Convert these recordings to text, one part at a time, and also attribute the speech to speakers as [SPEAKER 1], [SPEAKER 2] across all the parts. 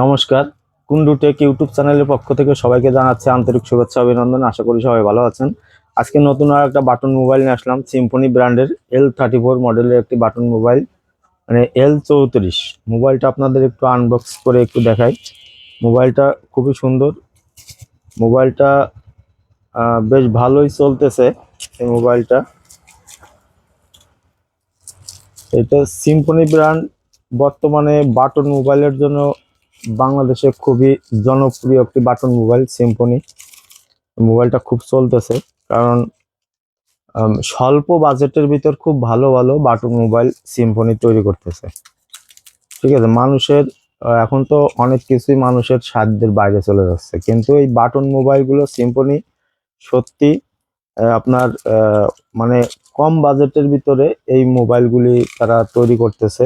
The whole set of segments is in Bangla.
[SPEAKER 1] নমস্কার। কুন্ডু টেক ইউটিউব চ্যানেলের পক্ষ থেকে সবাইকে জানাচ্ছি আন্তরিক শুভেচ্ছা, অভিনন্দন, আশা করি সবাই ভালো আছেন। আজকে নতুন আর একটা বাটন মোবাইল নিয়ে আসলাম সিম্ফনি ব্র্যান্ডের এল থার্টি ফোর মডেলের একটি বাটন মোবাইল মানে এল চৌত্রিশ। মোবাইলটা আপনাদের একটু আনবক্স করে একটু দেখাই। মোবাইলটা খুবই সুন্দর। মোবাইলটা বেশ ভালোই চলতেছে এই মোবাইলটা। এটা সিম্পনি ব্র্যান্ড বর্তমানে বাটন মোবাইলের জন্য বাংলাদেশে খুবই জনপ্রিয় একটি বাটন মোবাইল সিম্পনি মোবাইলটা খুব চলতেছে, কারণ স্বল্প বাজেটের ভিতর খুব ভালো ভালো বাটন মোবাইল সিম্পনি তৈরি করতেছে। ঠিক আছে, মানুষের এখন তো অনেক কিছুই মানুষের সাধ্যের বাইরে চলে যাচ্ছে, কিন্তু এই বাটন মোবাইলগুলো সিম্পনি সত্যি আপনার মানে কম বাজেটের ভিতরে এই মোবাইলগুলি তারা তৈরি করতেছে।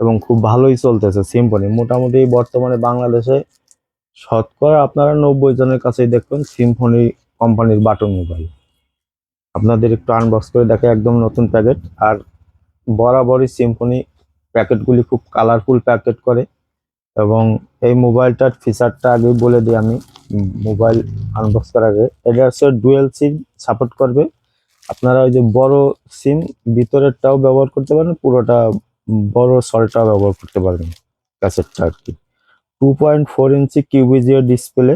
[SPEAKER 1] এবং খুব ভালোই চলতেছে সিম্পনি মোটামুটি বর্তমানে বাংলাদেশে শতকরা আপনারা নব্বই জনের কাছেই দেখবেন সিম্ফনি কোম্পানির বাটন মোবাইল আপনাদের একটু আনবক্স করে দেখে একদম নতুন প্যাকেট আর বরাবরই সিম্ফনি প্যাকেটগুলি খুব কালারফুল প্যাকেট করে। এবং এই মোবাইলটার ফিচারটা আগে বলে দিই আমি মোবাইল আনবক্স করার আগে। এটা হচ্ছে ডুয়েল সিম সাপোর্ট করবে। আপনারা ওই যে বড় সিম ভিতরেরটাও ব্যবহার করতে পারেন, পুরোটা বড় সলটা ব্যবহার করতে পারবেন ক্যাসেটটা আর কি। Two point four inch QVGA display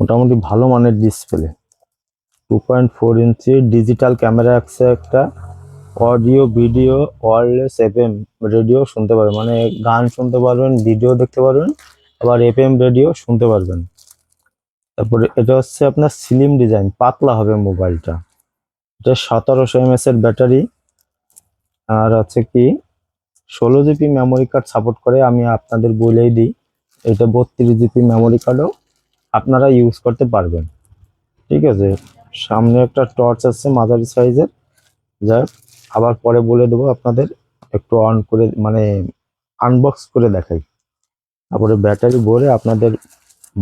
[SPEAKER 1] মোটামুটি ভালো মানের display two point four inch digital camera আছে একটা audio video wireless FM radio শুনতে পারবেন। মানে গান শুনতে পারবেন ভিডিও দেখতে পারবেন, আবার এফএম রেডিও শুনতে পারবেন। তারপরে এটা হচ্ছে আপনার স্লিম ডিজাইন পাতলা হবে মোবাইলটা এটা সতেরোশো এমএস এর ব্যাটারি আর আছে কি? ষোলো জিবি মেমোরি কার্ড সাপোর্ট করে আমি আপনাদের বলেই দিই, এটা বত্রিশ জিবি মেমোরি কার্ডও আপনারা ইউজ করতে পারবেন। ঠিক আছে? সামনে একটা টর্চ আছে মাঝারি সাইজের যাই আবার পরে বলে দেবো আপনাদের, একটু অন করে মানে আনবক্স করে দেখাই। তারপরে ব্যাটারি ভরে আপনাদের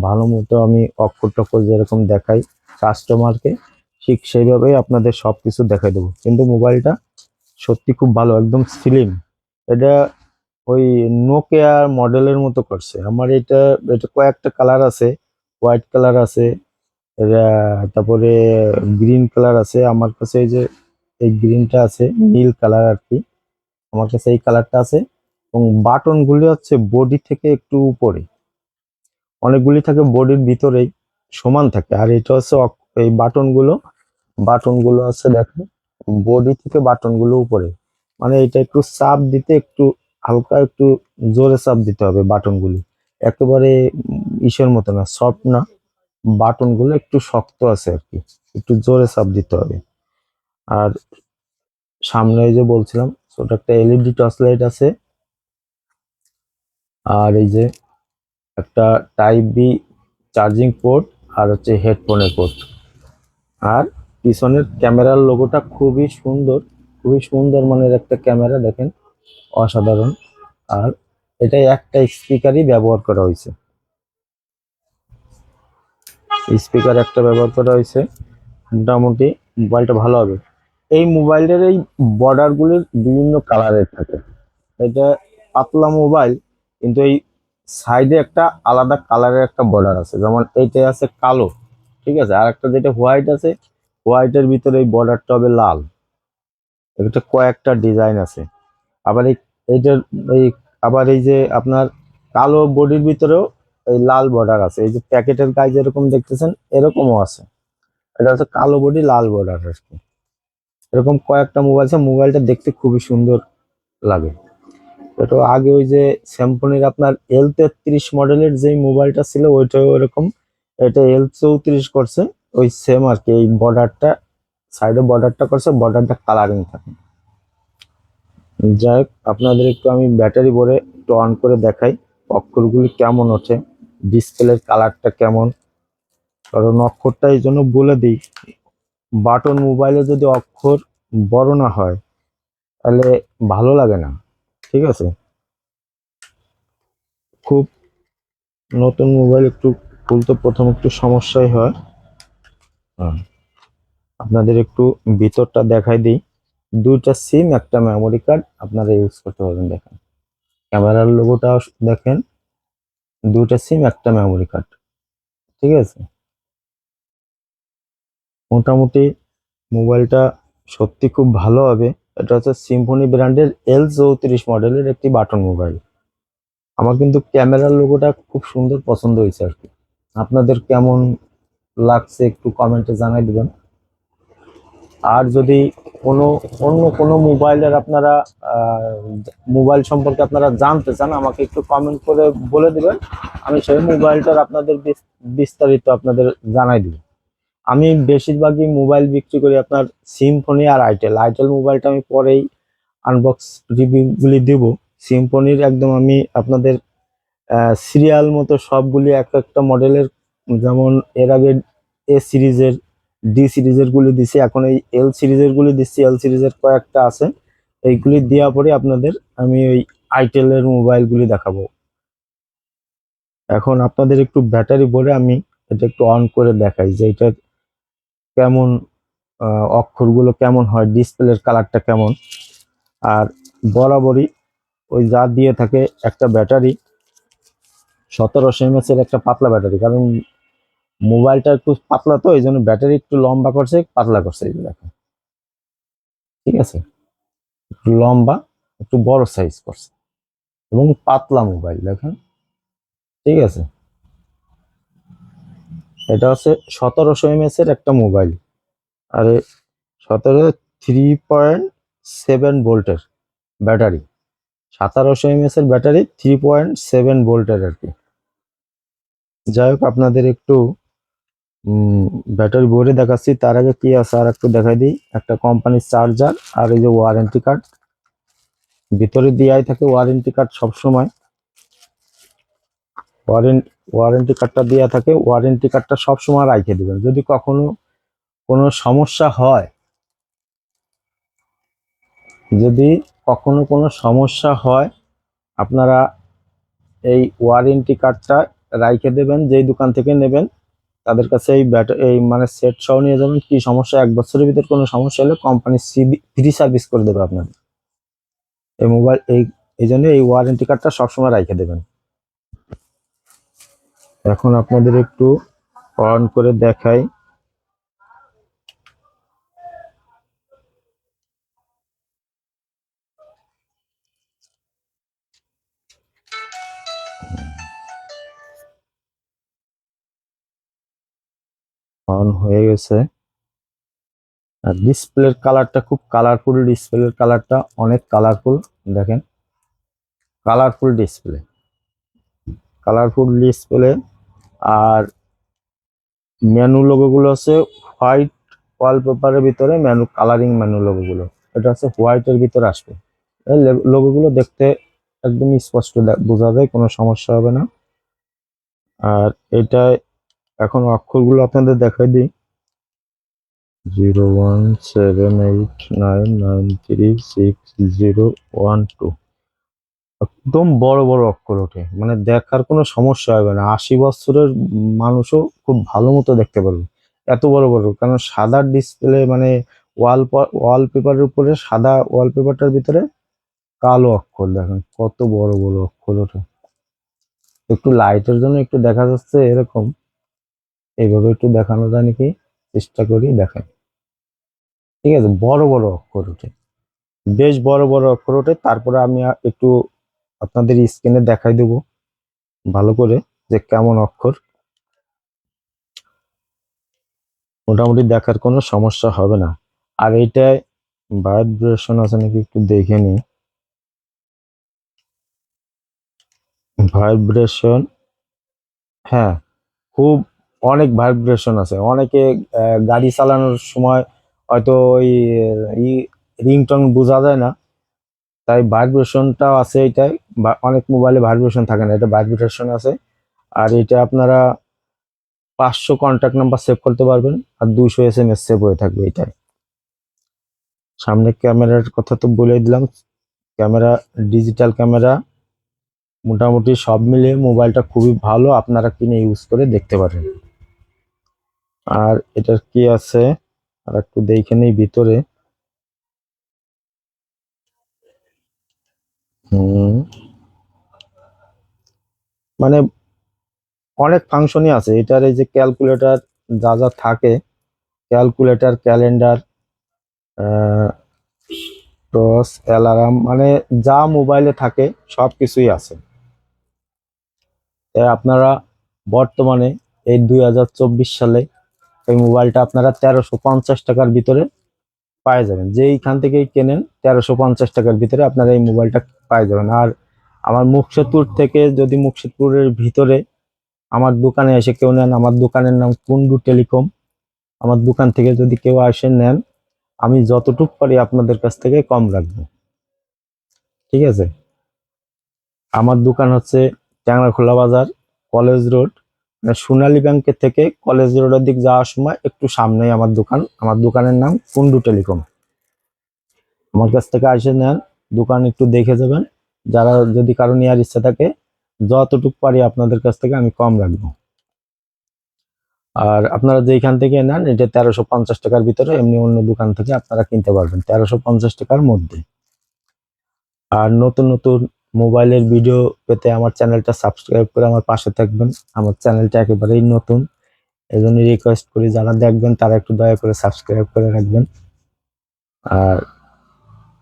[SPEAKER 1] ভালো মতো আমি অক্ষর টক্ষর যেরকম দেখাই কাস্টমারকে ঠিক সেইভাবেই আপনাদের সব কিছু দেখাই দেবো। কিন্তু মোবাইলটা সত্যি খুব ভালো, একদম স্লিম এটা ওই নোকিয়া মডেলের মতো করছে। আমার এটা এটা কয়েকটা কালার আছে। হোয়াইট কালার আছে তারপরে গ্রিন কালার আছে। আমার কাছে এই যে, এই গ্রিনটা আছে, নীল কালার আর কি আমার কাছে এই কালারটা আছে। এবং বাটনগুলি হচ্ছে বডি থেকে একটু উপরে। অনেকগুলি থাকে বডির ভিতরেই, সমান থাকে। আর এটা হচ্ছে এই বাটনগুলো বাটনগুলো আছে দেখেন বডি থেকে বাটনগুলো উপরে। মানে এটা একটু চাপ দিতে একটু হালকা একটু জোরে চাপ দিতে হবে বাটনগুলি একেবারে ইসের মতো না সফট না। বাটনগুলো একটু শক্ত আছে আর কি, একটু জোরে চাপ দিতে হবে। আর সামনে এই যে বলছিলাম, ছোট একটা এলইডি টর্চ লাইট আছে। আর এই যে একটা টাইপ বি চার্জিং পোর্ট আর হচ্ছে হেডফোনের পোর্ট আর পিছনের ক্যামেরার লোগোটা খুবই সুন্দর খুবই সুন্দর মানের একটা ক্যামেরা, দেখেন, অসাধারণ। আর এটা একটা স্পিকারই ব্যবহার করা হয়েছে। স্পিকার একটা ব্যবহার করা হয়েছে। মোটামুটি মোবাইলটা ভালো হবে। এই মোবাইলের এই বর্ডারগুলির বিভিন্ন কালারের থাকে। এটা পাতলা মোবাইল, কিন্তু এই সাইডে একটা আলাদা কালারের একটা বর্ডার আছে। যেমন এইটাই আছে কালো, ঠিক আছে? আর একটা যেটা হোয়াইট আছে হোয়াইটের ভিতরে এই বর্ডারটা হবে লাল। এটা কয়েকটা ডিজাইন আছে। আবার এই, এইটার এই, আবার এই যে আপনার কালো বডির ভিতরেও এই লাল বর্ডার আছে। এই যে প্যাকেটের গায়ে যেরকম দেখতেছেন, এরকমও আছে। এটা হচ্ছে কালো বডি, লাল বর্ডার আর কি। এরকম কয়েকটা মোবাইল আছে। মোবাইলটা দেখতে খুবই সুন্দর লাগে। এটা আগে ওই যে স্যামসংয়ের আপনার এল তেত্রিশ মডেলের যে মোবাইলটা ছিল, ওইটাও এরকম। এটা এল চৌত্রিশ করছে। ওই সেম আর কি, এই বর্ডারটা সাইডে বর্ডারটা করছে বর্ডারটা কালারিং থাকে। যাই হোক, আপনাদের একটু আমি ব্যাটারি ভরে একটু অন করে দেখাই, অক্ষরগুলি কেমন ওঠে ডিসপ্লের কালারটা কেমন। কারণ অক্ষরটা এই জন্য বলে দিই বাটন মোবাইলে যদি অক্ষর বড় না হয়, তাহলে ভালো লাগে না, ঠিক আছে? খুব নতুন মোবাইল একটু খুলতে প্রথম একটু সমস্যাই হয় হ্যাঁ। আপনাদের একটু ভিতরটা দেখাই দিই। দুইটা সিম একটা মেমোরি কার্ড আপনারা ইউজ করতে পারবেন, দেখেন। ক্যামেরার লোগোটাও দেখেন। দুইটা সিম একটা মেমোরি কার্ড ঠিক আছে? মোটামুটি মোবাইলটা সত্যি খুব ভালো হবে। এটা হচ্ছে সিম্ফনি ব্র্যান্ডের এল চৌত্রিশ মডেলের একটি বাটন মোবাইল। আমার কিন্তু ক্যামেরার লোগোটা খুব সুন্দর পছন্দ হয়েছে আর কি। আপনাদের কেমন লাগছে, একটু কমেন্টে জানাই দিবেন। আর যদি কোনো, অন্য কোনো মোবাইলের আপনারা মোবাইল সম্পর্কে আপনারা জানতে চান, আমাকে একটু কমেন্ট করে বলে দিবেন। আমি সেই মোবাইলটার আপনাদের বিস্তারিত আপনাদের জানাই দিব। আমি বেশিরভাগই মোবাইল বিক্রি করি আপনার সিম্ফনি আর আইটেল আইটেল মোবাইলটা আমি পরেই আনবক্স রিভিউগুলি দেব। সিম্ফনির একদম আমি আপনাদের সিরিয়াল মতো সবগুলি এক একটা মডেলের যেমন এর আগে এ সিরিজের ডি সিরিজের গুলি দিছি, এখন এই এল সিরিজের গুলি দিচ্ছি এল সিরিজের কয়েকটা আছে। এইগুলি দেওয়া পরে আপনাদের আমি ওই আইটেলের মোবাইলগুলি দেখাবো। এখন আপনাদের একটু ব্যাটারি বলে আমি এটা একটু অন করে দেখাই যে এটার কেমন অক্ষরগুলো কেমন হয়, ডিসপ্লের কালারটা কেমন। আর বরাবরই ওই যা দিয়ে থাকে একটা ব্যাটারি, সতেরোশো এমএস এর একটা পাতলা ব্যাটারি। কারণ মোবাইলটা একটু পাতলা তো, এই জন্য ব্যাটারি একটু লম্বা করছে, পাতলা করছে এই যে দেখেন ঠিক আছে? একটু লম্বা, একটু বড় সাইজ করছে। এবং পাতলা মোবাইল, দেখেন। ঠিক আছে? এটা হচ্ছে সতেরোশো এমএস এর একটা মোবাইল। আর, সতেরো থ্রি পয়েন্ট সেভেন ভোল্টের ব্যাটারি। সতেরোশো এমএস এর ব্যাটারি থ্রি পয়েন্ট সেভেন ভোল্টের আর কি। যাই হোক, আপনাদের একটু ব্যাটারি বোর্ডে দেখাচ্ছি। তার আগে কি আছে আর একটু দেখাই দিই। একটা কোম্পানির চার্জার আর এই যে ওয়ারেন্টি কার্ড ভিতরে দেওয়াই থাকে ওয়ারেন্টি কার্ড সবসময়। ওয়ারেন্টি ওয়ারেন্টি কার্ডটা দেওয়া থাকে। ওয়ারেন্টি কার্ডটা সবসময় রাখে দিবেন। যদি কখনো কোনো সমস্যা হয়, যদি কখনো কোনো সমস্যা হয়, আপনারা এই ওয়ারেন্টি কার্ডটা রাইখে দেবেন, যেই দোকান থেকে নেবেন। তাদের কাছে এই এই মানে সেট সহ নিয়ে যাবেন। কি সমস্যা? এক বছরের ভিতর কোনো সমস্যা হলে কোম্পানি ফ্রি সার্ভিস করে দেবে আপনাদের এই মোবাইল এই এই জন্য এই ওয়ারেন্টি কার্ডটা সবসময় রাইখে দেবেন। এখন আপনাদের একটু অন করে দেখাই। অন হয়ে গেছে। আর ডিসপ্লের কালারটা খুব কালারফুল ডিসপ্লের কালারটা অনেক কালারফুল দেখেন। কালারফুল ডিসপ্লে কালারফুল ডিসপ্লে আর মেনু লোগোগুলো আছে হোয়াইট ওয়ালপেপারের ভিতরে মেনু কালারিং মেনু লোগোগুলো এটা হচ্ছে হোয়াইটের ভিতরে আসবে। লোগোগুলো দেখতে একদম স্পষ্ট বোঝা যায়, কোনো সমস্যা হবে না। আর এটা এখন অক্ষরগুলো আপনাদের দেখাই দিই। Zero one seven eight nine nine three six zero one two. একদম বড় বড় অক্ষর ওঠে। মানে দেখার কোনো সমস্যা হবে না। আশি বছরের মানুষও খুব ভালো মতো দেখতে পারবে। এত বড় বড়। কারণ সাদা ডিসপ্লে মানে ওয়াল ওয়াল ওয়ালপেপারের উপরে সাদা ওয়াল ওয়ালপেপারটার ভিতরে কালো অক্ষর দেখেন। কত বড় বড় অক্ষর ওঠে। একটু লাইটের জন্য একটু দেখা যাচ্ছে এরকম। এইভাবে একটু দেখানো যায় নাকি? চেষ্টা করি দেখেন ঠিক আছে, বড় বড় অক্ষর ওঠে। বেশ বড় বড় অক্ষর ওঠে, তারপরে আমি একটু আপনাদের স্ক্রিনে দেখাই দেব, ভালো করে যে কেমন অক্ষর। মোটামুটি দেখার কোনো সমস্যা হবে না। আর এইটায় ভাইব্রেশন আছে নাকি একটু দেখে নি ভাইব্রেশন হ্যাঁ খুব অনেক ভাইব্রেশন আছে। অনেকে গাড়ি চালানোর সময় হয়তো ওই রিংটং বোঝা যায় না। তাই ভাইব্রেশনটাও আছে এটাই। অনেক মোবাইলে ভাইব্রেশন থাকে না, এটা ভাইব্রেশন আছে। আর এটা আপনারা পাঁচশো কন্ট্যাক্ট নাম্বার সেভ করতে পারবেন আর দুইশো এস এম এস সেভ হয়ে থাকবে এটাই। সামনে ক্যামেরার কথা তো বলে দিলাম। ক্যামেরা ডিজিটাল ক্যামেরা, মোটামুটি সব মিলিয়ে মোবাইলটা খুবই ভালো। আপনারা কিনে ইউজ করে দেখতে পারেন। আর এটার কি আছে? আর একটু দেখে নেই ভিতরে। মানে অনেক ফাংশনই আছে। এটার এই যে ক্যালকুলেটর যা যা থাকে, ক্যালকুলেটর, ক্যালেন্ডার টস অ্যালার্ম মানে যা মোবাইলে থাকে সব কিছুই আছে। তাই আপনারা বর্তমানে এই দুই হাজার চব্বিশ সালে এই মোবাইলটা আপনারা তেরোশো পঞ্চাশ টাকার ভিতরে পাই যাবেন। যেইখান থেকেই কেনেন তেরোশো পঞ্চাশ টাকার ভিতরে আপনারা এই মোবাইলটা পাই যাবেন। আর আমার মুকসেদপুর থেকে যদি মুকসেদপুরের ভিতরে আমার দোকানে এসে কেউ নেন, আমার দোকানের নাম কুন্ডু টেলিকম। আমার দোকান থেকে যদি কেউ আসে নেন, আমি যতটুক পারি আপনাদের কাছ থেকে কম রাখব। ঠিক আছে? আমার দোকান হচ্ছে ট্যাংরাখোলা বাজার, কলেজ রোড সোনালী ব্যাংকের থেকে কলেজ রোডের দিক যাওয়ার সময় একটু সামনেই আমার দোকান। আমার দোকানের নাম কুন্ডু টেলিকম। আমার কাছ থেকে আসে নেন, দোকান একটু দেখে যাবেন। যারা যদি কারও নেওয়ার ইচ্ছা থাকে, যতটুক পারি আপনাদের কাছ থেকে আমি কম রাখব। আর আপনারা যেইখান থেকে নেন, এটা তেরোশো পঞ্চাশ টাকার ভিতরে, এমনি অন্য দোকান থেকে আপনারা কিনতে পারবেন, তেরোশো পঞ্চাশ টাকার মধ্যে। আর নতুন নতুন মোবাইলের ভিডিও পেতে আমার চ্যানেলটা সাবস্ক্রাইব করে আমার পাশে থাকবেন। আমার চ্যানেলটা একেবারেই নতুন। এই রিকোয়েস্ট করি, যারা দেখবেন তারা একটু দয়া করে সাবস্ক্রাইব করে রাখবেন। আর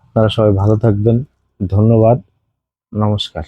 [SPEAKER 1] আপনারা সবাই ভালো থাকবেন। ধন্যবাদ। নমস্কার।